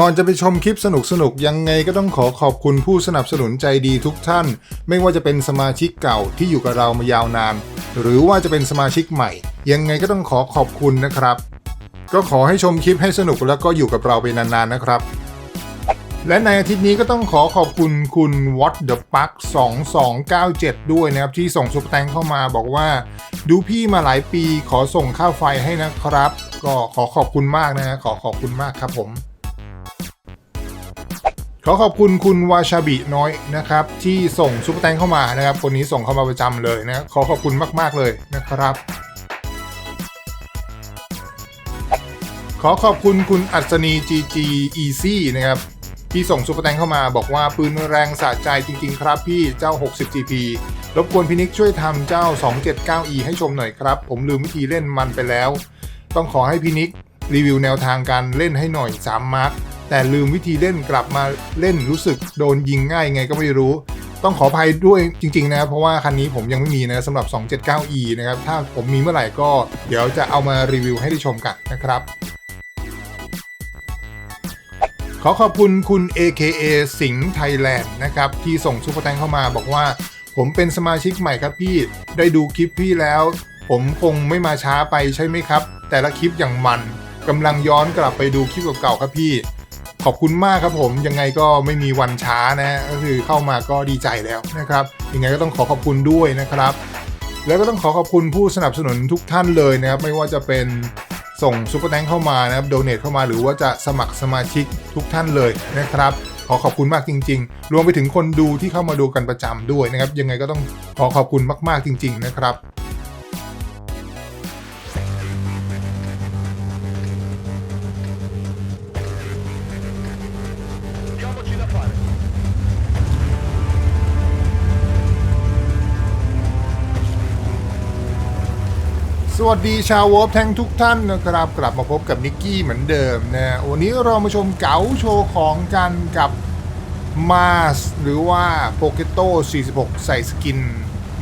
ก่อนจะไปชมคลิปสนุกๆยังไงก็ต้องขอขอบคุณผู้สนับสนุนใจดีทุกท่าน ไม่ว่าจะเป็นสมาชิกเก่าที่อยู่กับเรามายาวนาน หรือว่าจะเป็นสมาชิกใหม่ ยังไงก็ต้องขอขอบคุณนะครับ ก็ขอให้ชมคลิปให้สนุกแล้วก็อยู่กับเราไปนานๆนะครับ และในอาทิตย์นี้ก็ต้องขอขอบคุณคุณ What the Puck 2297 ด้วยนะครับที่ส่งซุปเปอร์แตงเข้ามาบอกว่า ดูพี่มาหลายปีขอส่งค่าไฟให้นะครับ ก็ขอขอบคุณมากนะฮะขอขอบคุณมากครับผม ขอขอบคุณคุณวาชาบิน้อยนะครับ ที่ส่งซุปเปอร์แตงเข้ามานะครับ คนนี้ส่งเข้ามาประจำเลยนะขอขอบคุณมาก ๆ เลยนะครับ ขอขอบคุณคุณอัศนี GG Easy นะครับที่ส่งซุปเปอร์แตงเข้ามาบอกว่าปืนแรงสะใจจริง ๆ ครับพี่เจ้า 60 GP รบกวนพินิกช่วยทำเจ้า 279E ให้ชมหน่อยครับ ผมลืมวิธีเล่นมันไปแล้ว ต้องขอให้พินิกรีวิวแนวทางการเล่นให้หน่อย 3 มาร์ค แต่ลืมวิธีเล่นกลับมาเล่นรู้สึกโดนยิงง่ายไงก็ไม่รู้ ต้องขออภัยด้วยจริงๆนะเพราะว่าคันนี้ผมยังไม่มีนะสำหรับ 279E นะครับ ถ้าผมมีเมื่อไหร่ก็เดี๋ยวจะเอามารีวิวให้ได้ชมกันนะครับขอขอบคุณคุณ AKA สิงห์ไทยแลนด์นะครับ ที่ส่งซุปเปอร์แตงเข้ามาบอกว่า ผมเป็นสมาชิกใหม่ครับพี่ได้ดูคลิปพี่แล้ว ผมคงไม่มาช้าไปใช่ไหมครับ แต่ละคลิปอย่างมันกำลังย้อนกลับไปดูคลิปเก่าๆครับพี่ ขอบคุณมากครับผมยังไงก็ไม่มีวันช้านะก็คือเข้ามาก็ดีใจแล้วนะครับยังไงก็ต้องขอขอบคุณด้วยนะครับ แล้วก็ต้องขอขอบคุณผู้สนับสนุนทุกท่านเลยนะครับ ไม่ว่าจะเป็นส่งซุปเปอร์แตงเข้ามานะครับโดเนทเข้ามาหรือว่าจะสมัครสมาชิกทุกท่านเลยนะครับ ขอขอบคุณมากจริง ๆ รวมไปถึงคนดูที่เข้ามาดูกันประจำด้วยนะครับ ยังไงก็ต้องขอขอบคุณมากๆจริง ๆ นะครับ วัสดีชาววอฟแทงทุกท่านนะครับกลับมาพบกับนิกกี้เหมือนเดิมนะวันนี้เรามาชมเก๋าโชว์ของกันกับมาสหรือว่าโปเกโต้46 ใส่สกิน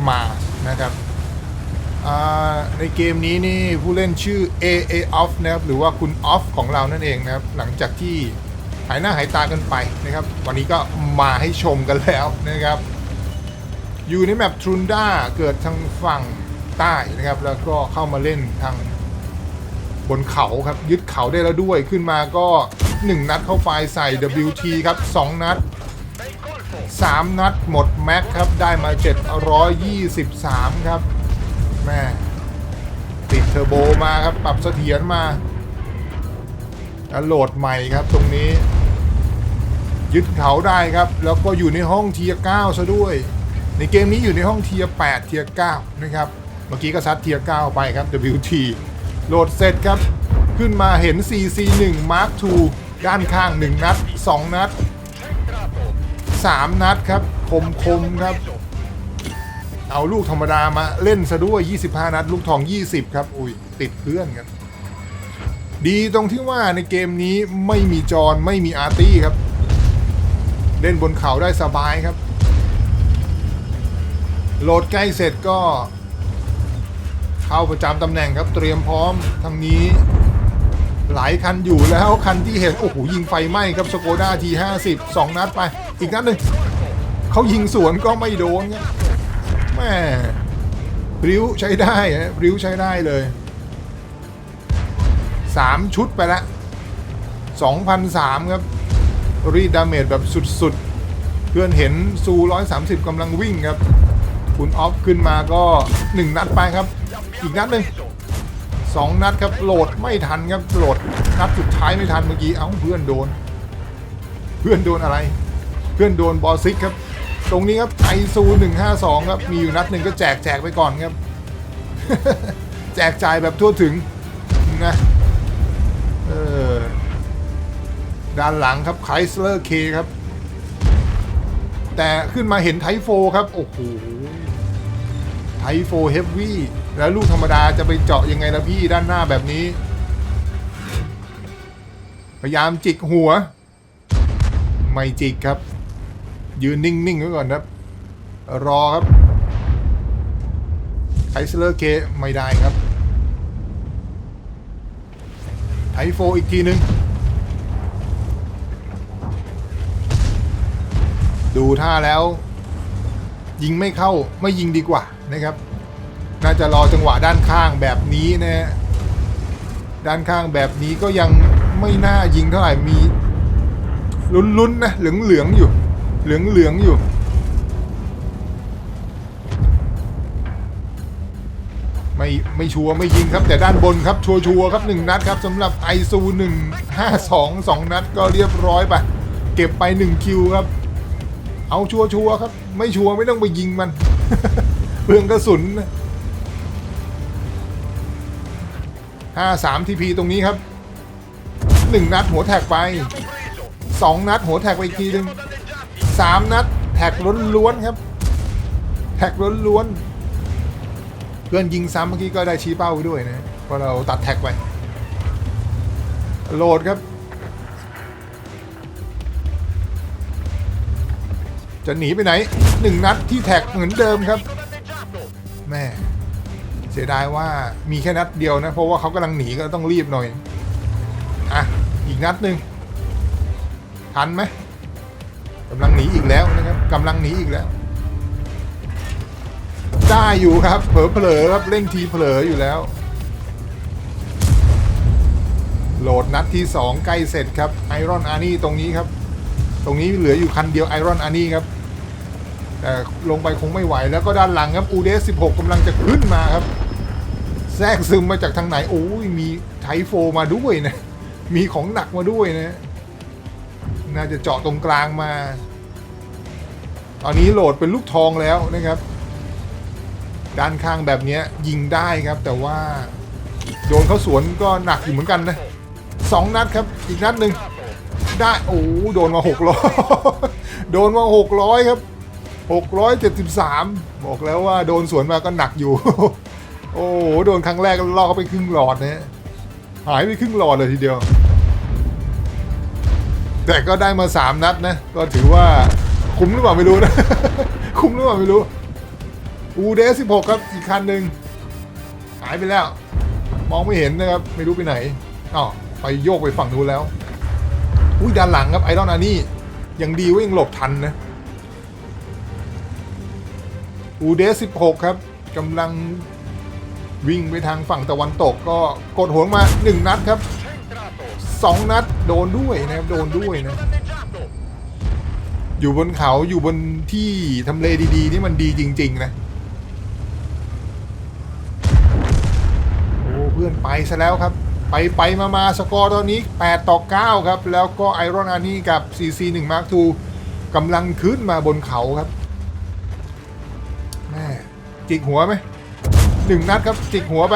มาสนะครับในเกมนี้นี่ผู้เล่นชื่อ AA Off นะครับหรือว่าคุณ Off ของเรานั่นเองนะครับ หลังจากที่หายหน้าหายตากันไปนะครับ วันนี้ก็มาให้ชมกันแล้วนะครับ อยู่ในแมปทรูนด้าเกิดทางฝั่ง ใต้นะครับ แล้วก็เข้ามาเล่นทางบนเขาครับยึดเขาได้แล้วด้วยขึ้นมาก็ 1 นัดเข้าไปใส่ WT ครับ 2 นัด 3 นัดหมดแม็กครับ ได้มา 723 ครับแม่ติดเทอร์โบมาครับ ปรับเสถียรมาแล้วโหลดใหม่ครับตรงนี้ ยึดเขาได้ครับ แล้วก็อยู่ในห้องเทียร์9ซะด้วย ในเกมนี้อยู่ในห้องเทียร์8เทียร์9นะครับ เมื่อกี้ก็ซัดเทียร์9ไปครับ WT โหลดเสร็จครับ ขึ้นมาเห็น CC1 Mark II ด้านข้าง 1 นัด 2 นัด 3 นัดครับ คมคมครับ เอาลูกธรรมดามาเล่นซะด้วย 25 นัด ลูกทอง 20 ครับ อุ้ย ติดเพื่อนครับ ดีตรงที่ว่าในเกมนี้ไม่มีจอนไม่มีอาร์ตี้ครับ เล่นบนเขาได้สบายครับ โหลดใกล้เสร็จก็ เข้าประจำตำแหน่งครับเตรียมพร้อมทางนี้ หลายคันอยู่แล้วคันที่เห็นโอ้โหยิงไฟไหม้ครับสโกด้าทีห้าสิบสองนัดไป อีกนัดหนึ่งเขายิงสวนก็ไม่โดนครับแม่ริ้วใช้ได้ฮะริ้วใช้ได้เลยสามชุดไปละสองพันสามครับ รีดดาเมจแบบสุดๆ เพื่อนเห็นซูร้อยสามสิบกำลังวิ่งครับ คุณออฟขึ้นมาก็หนึ่งนัดไปครับ อีกนัดหนึ่งสองนัดครับโหลดไม่ทันครับโหลดนัดสุดท้ายไม่ทันเมื่อกี้เอ้าเพื่อนโดน เพื่อนโดนอะไร เพื่อนโดนบอซิกครับ ตรงนี้ครับไอซูหนึ่งห้าสองครับมีอยู่นัดหนึ่งก็แจกแจกไปก่อนครับ แจกจ่ายแบบทั่วถึงนะเออด้านหลังครับไคสเลอร์เคครับ แต่ขึ้นมาเห็นไทโฟครับ โอ้โหไทโฟเฮฟวี่ แล้วลูกธรรมดาจะไปเจาะยังไงล่ะพี่ด้านหน้าแบบนี้ พยายามจิกหัว ไม่จิกครับ ยืนนิ่งๆไว้ก่อนครับ รอครับไทสเลอร์เคไม่ได้ครับไทโฟอีกทีหนึ่งดูท่าแล้ว ยิงไม่เข้าไม่ยิงดีกว่านะครับ น่าจะรอจังหวะด้านข้างแบบนี้นะด้านข้างแบบนี้ก็ยังไม่น่ายิงเท่าไหร่มีลุ้นๆนะเหลืองๆอยู่ เหลืองๆอยู่ไม่ไม่ชัวร์ไม่ยิงครับแต่ด้านบนครับชัวชัวครับหนึ่งนัดครับสำหรับไอซูหนึ่งห้าสองสองนัดก็เรียบร้อยไปเก็บไปหนึ่งคิวครับ เอาชัวชัวครับ ไม่ชัวร์ไม่ต้องไปยิงมันเปลืองกระสุนนะ 53 TP ตรงนี้ครับ 1 นัดหัวแท็กไป 2 นัดหัวแท็กไปอีกทีหนึ่ง3 นัดแท็กล้วนๆครับ แท็กล้วนๆ เพื่อนยิงซ้ำเมื่อกี้ก็ได้ชี้เป้าด้วยนะเพราะเราตัดแท็กไป โหลดครับ จะหนีไปไหน 1 นัดที่แท็กเหมือนเดิมครับ เสียดายว่ามีแค่นัดเดียวนะ เพราะว่าเขากำลังหนีก็ต้องรีบหน่อย อะ อีกนัดหนึ่งทันไหมกำลังหนีอีกแล้วนะครับกำลังหนีอีกแล้วได้อยู่ครับ เผลอเผลอครับเล่นทีเผลออยู่แล้ว โหลดนัดที่ 2 ใกล้เสร็จครับไอรอนอาร์นี่ตรงนี้ครับ ตรงนี้เหลืออยู่คันเดียวไอรอนอาร์นี่ครับแต่ลงไปคงไม่ไหวแล้วก็ด้านหลังครับอูเดส16กำลังจะขึ้นมาครับ แทรกซึมมาจากทางไหน โอ้ยมีไทโฟมาด้วยนะ มีของหนักมาด้วยนะ น่าจะเจาะตรงกลางมา ตอนนี้โหลดเป็นลูกทองแล้วนะครับ ด้านข้างแบบนี้ยยิงได้ครับ แต่ว่าโดนเขาสวนก็หนักอยู่เหมือนกันนะสองนัดครับ อีกนัดหนึ่งได้โอ้โดนมาหกร้อยโดนมาหกร้อยครับหกร้อยเจ็ดสิบสามบอกแล้วว่าโดนสวนมาก็หนักอยู่ โอ้โหโดนครั้งแรกล่อเขาไปครึ่งหลอดนะหายไปครึ่งหลอดเลยทีเดียว แต่ก็ได้มาสามนัดนะ ก็ถือว่าคุ้มหรือเปล่าไม่รู้นะ คุ้มหรือเปล่าไม่รู้ อูเดสิบหกครับอีกคันหนึ่งหายไปแล้ว มองไม่เห็นนะครับ ไม่รู้ไปไหนอ๋อไปโยกไปฝั่งนู้นแล้ว อุ้ยด้านหลังครับไอรอนอานี่ยังดีว่ายังหลบทันนะอูเดส16ครับกำลัง วิ่งไปทางฝั่งตะวันตกก็กดหัวมา 1 นัดครับ 2 นัดโดนด้วยนะครับโดนด้วยนะอยู่บนเขาอยู่บนที่ทำเลดีๆนี่มันดีจริง ๆ นะ โอ้เพื่อนไปซะแล้วครับ ไปไปมามาสกอร์ตอนนี้ 8 ต่อ 9 ครับ แล้วก็ไอรอนอานี่กับ CC 1 Mark II กำลังขึ้นมาบนเขาครับแม่จิกหัวไหม หนึ่งนัดครับจิกหัวไป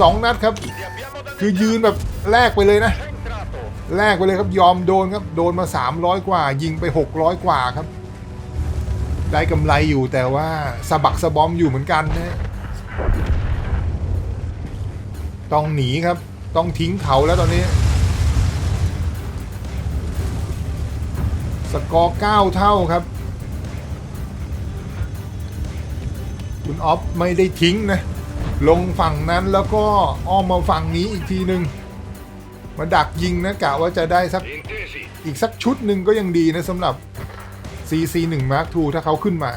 สองนัดครับ คือยืนแบบแลกไปเลยนะแลกไปเลยครับยอมโดนครับโดนมา 300 กว่า ยิงไป 600 กว่าครับ ได้กำไรอยู่แต่ว่าสะบักสะบอมอยู่เหมือนกันนะต้องหนีครับ ต้องทิ้งเขาแล้วตอนนี้ สกอร์9เท่าครับ คุณออฟไม่ได้ทิ้งนะ ลงฝั่งนั้นแล้วก็อ้อมมาฝั่งนี้อีกทีหนึ่งมาดักยิงนะกะว่าจะได้สักอีกสักชุดหนึ่งก็ยังดีนะสำหรับ CC 1 Mark II ถ้าเขาขึ้นมา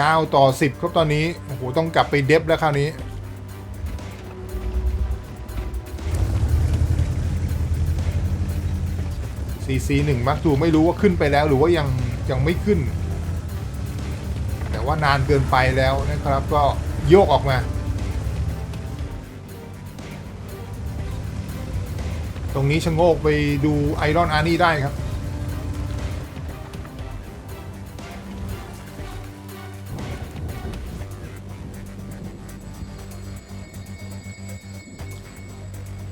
9 ต่อ 10 ครับตอนนี้ โอ้โห ต้องกลับไปเดฟแล้วคราวนี้ CC 1 Mark II ไม่รู้ว่าขึ้นไปแล้วหรือว่ายัง ยังไม่ขึ้น แต่ว่านานเกินไปแล้วนะครับ ก็โยกออกมาตรงนี้ชะโงกไปดูไอรอนอาร์นี่ได้ครับ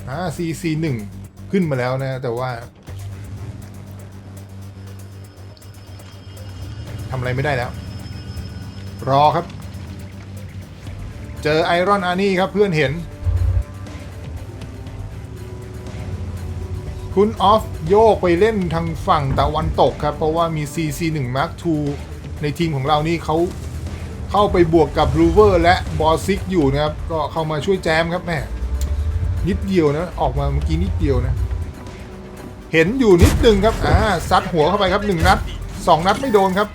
อ่า CC หนึ่งขึ้นมาแล้วนะ แต่ว่า ทำอะไรไม่ได้แล้ว รอครับ เจอไอรอนอานี่ครับเพื่อนเห็น คุณออฟโยกไปเล่นทางฝั่งตะวันตกครับ เพราะว่ามี CC1 Mark II ในทีมของเรานี่เขาเข้าไปบวกกับ r ูเวอร์และบอสซิกอยู่นะครับ ก็เข้ามาช่วยแจมครับแม่นิดเดียวนะ ออกมาเมื่อกี้นิดเดียวนะ เห็นอยู่นิดนึงครับ อ่าซัดหัวเข้าไปครับหนึ่งนัดสองนัดไม่โดนครับ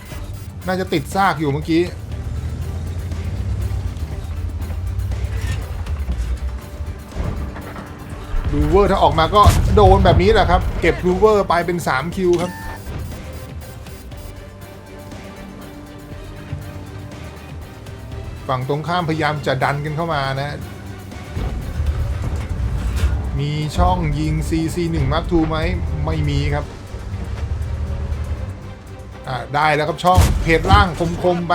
น่าจะติดซากอยู่เมื่อกี้ ดูเวอร์ถ้าออกมาก็โดนแบบนี้แหละครับ เก็บดูเวอร์ไปเป็น 3 คิวครับฝั่งตรงข้ามพยายามจะดันกันเข้ามานะ มีช่องยิง CC1 Mark II ไหม ไม่มีครับ อ่าได้แล้วครับช่องเพจล่างคมๆไป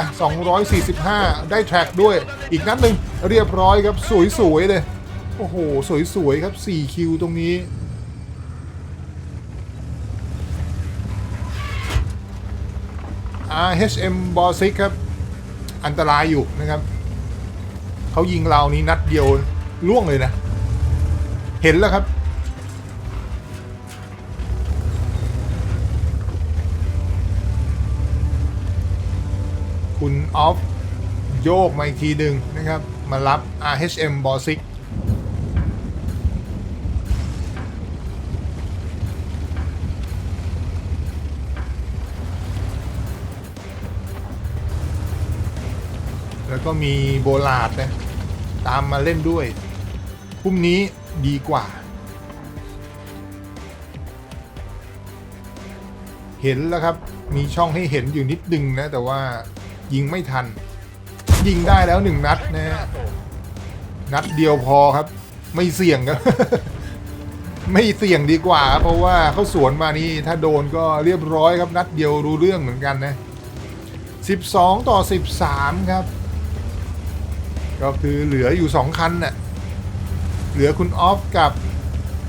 245 ได้แทร็กด้วย อีกนัดหนึ่งเรียบร้อยครับสวยๆเลย โอ้โห สวยๆครับ 4 คิวตรงนี้ RHM b o s i c ครับ อันตรายอยู่นะครับ เขายิงเรานี้นัดเดียวล่วงเลยนะ เห็นแล้วครับ คุณออฟโยกมาอีกทีหนึ่งนะครับ มารับ RHM b o s i c แล้วก็มีโบลาดนะตามมาเล่นด้วยพรุ่งนี้ดีกว่า เห็นแล้วครับ มีช่องให้เห็นอยู่นิดนึงนะ แต่ว่า ยิงไม่ทัน ยิงได้แล้วหนึ่งนัดนะฮะนัดเดียวพอครับ ไม่เสี่ยงครับไม่เสี่ยงดีกว่า เพราะว่าเขาสวนมานี่ถ้าโดนก็เรียบร้อยครับนัดเดียวรู้เรื่องเหมือนกันนะ 12 ต่อ 13 ครับ ก็คือเหลืออยู่ 2 คันน่ะเหลือคุณออฟกับ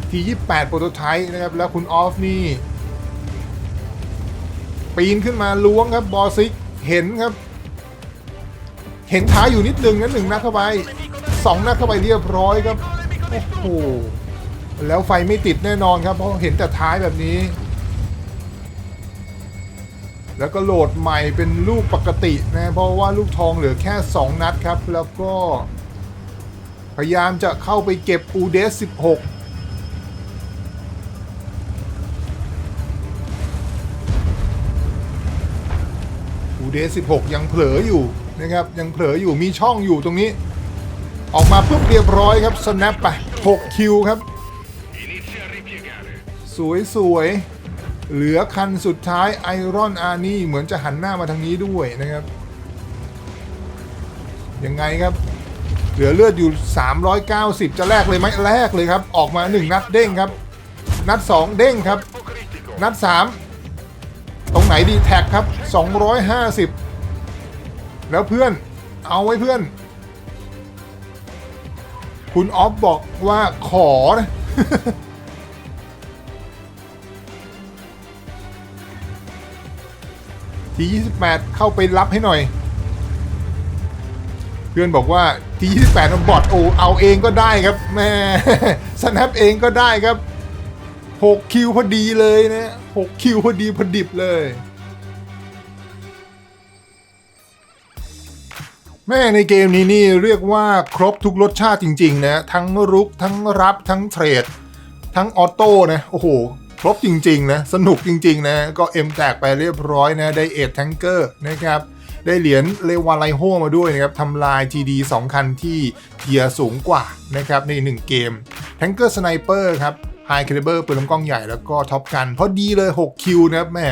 T28 โปรโตไทป์นะครับ แล้วคุณออฟนี่ ปีนขึ้นมาล้วงครับบอซิกเห็นครับ เห็นท้ายอยู่นิดนึงนะหนึ่งนัดเข้าไปสองนัดเข้าไปเรียบร้อยครับโอ้โหแล้วไฟไม่ติดแน่นอนครับ เพราะเห็นแต่ท้ายแบบนี้ แล้วก็โหลดใหม่เป็นลูกปกตินะเพราะว่าลูกทองเหลือแค่ 2 นัดครับ แล้วก็ พยายามจะเข้าไปเก็บอูเดส 16อูเดส16ยังเผลออยู่ นะครับยังเผลออยู่มีช่องอยู่ตรงนี้ ออกมาปุ๊บเรียบร้อยครับ snap ไป6คิวครับ สวยสวยเหลือคันสุดท้ายไอรอนอาร์นี่เหมือนจะหันหน้ามาทางนี้ด้วยนะครับยังไงครับ เหลือเลือดอยู่ 390 จะแลกเลยไหมแลกเลยครับ ออกมา 1 นัดเด้งครับ นัด 2 เด้งครับ นัด 3 ตรงไหนดีแท็กครับ 250 แล้วเพื่อน เอาไว้เพื่อน คุณออฟบอกว่าขอนะที28 เข้าไปรับให้หน่อย เพื่อนบอกว่าที28มันบอดโอเอาเองก็ได้ครับแม่สแนปเองก็ได้ครับ 6 คิวพอดีเลยนะ 6 คิวพอดีพอดิบเลย แม่ในเกมนี้นี่เรียกว่าครบทุกรสชาติจริงๆนะทั้งรุกทั้งรับทั้งเทรด ทั้งออโต้นะโอ้โห ครบจริงๆนะสนุกจริงๆนะก็เอ็มแตกไปเรียบร้อยนะได้เอทแทงเกอร์นะครับได้เหรียญเลวาไลโฮมาด้วยนะครับทำลาย TD 2 คันที่เทียสูงกว่านะครับใน 1 เกมแทงเกอร์สไนเปอร์ครับไฮคาลิเบอร์ปืนลำกล้องใหญ่แล้วก็ท็อปกันพอดีเลย 6 คิวนะครับแม่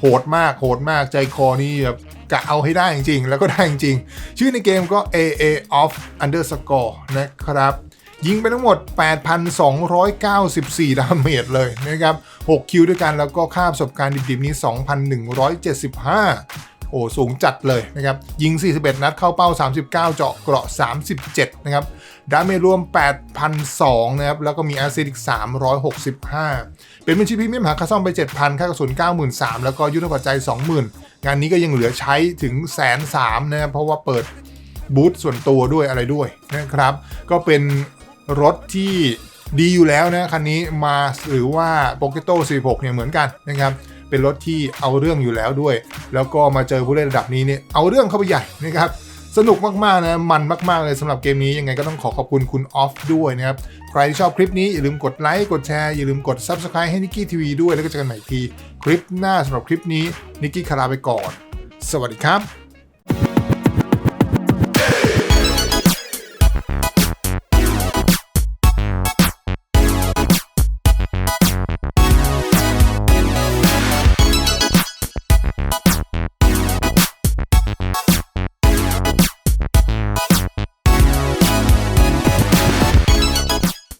โหดมากโหดมากใจคอนี่แบบ กะเอาให้ได้จริงๆ แล้วก็ได้จริงๆ ชื่อในเกมก็ AA off underscore นะครับ ยิงไปทั้งหมด 8,294 ดาเมจเลยนะครับ 6 คิวด้วยกันแล้วก็ค่าประสบการณ์ดิบๆนี้ 2,175โอ้สูงจัดเลยนะครับ ยิง 41 นัดเข้าเป้า 39 เจาะเกราะ 37 นะครับ ดาเมจรวม 8,002นะครับ แล้วก็มีแอซิดอีก 365 เป็นบัญชีพรีเมียมหาค่าซ่อมไป 7,000 ค่ากระสุน 93,000 แล้วก็ยุทธปัจจัย 20,000 งานนี้ก็ยังเหลือใช้ถึงแสนสามนะครับ เพราะว่าเปิดบูธส่วนตัวด้วยอะไรด้วยนะครับ ก็เป็นรถที่ดีอยู่แล้วนะคันนี้มาหรือว่า p o k e t o 46 เนี่ยเหมือนกันนะครับเป็นรถที่เอาเรื่องอยู่แล้วด้วย แล้วก็มาเจอผู้เล่นระดับนี้เนี่ยเอาเรื่องเข้าไปใหญ่นะครับ สนุกมากๆนะมันมากๆเลยสำหรับเกมนี้ยังไงก็ต้องขอขอบคุณคุณออฟด้วยนะครับ ใครที่ชอบคลิปนี้อย่าลืมกดไลค์กดแชร์อย่าลืมกด Subscribe ให้นิกกี้ทีวีด้วยแล้วก็เจอกันใหม่ทีคลิปหน้าสำหรับคลิปนี้นิกกี้คาราไปก่อน สวัสดีครับ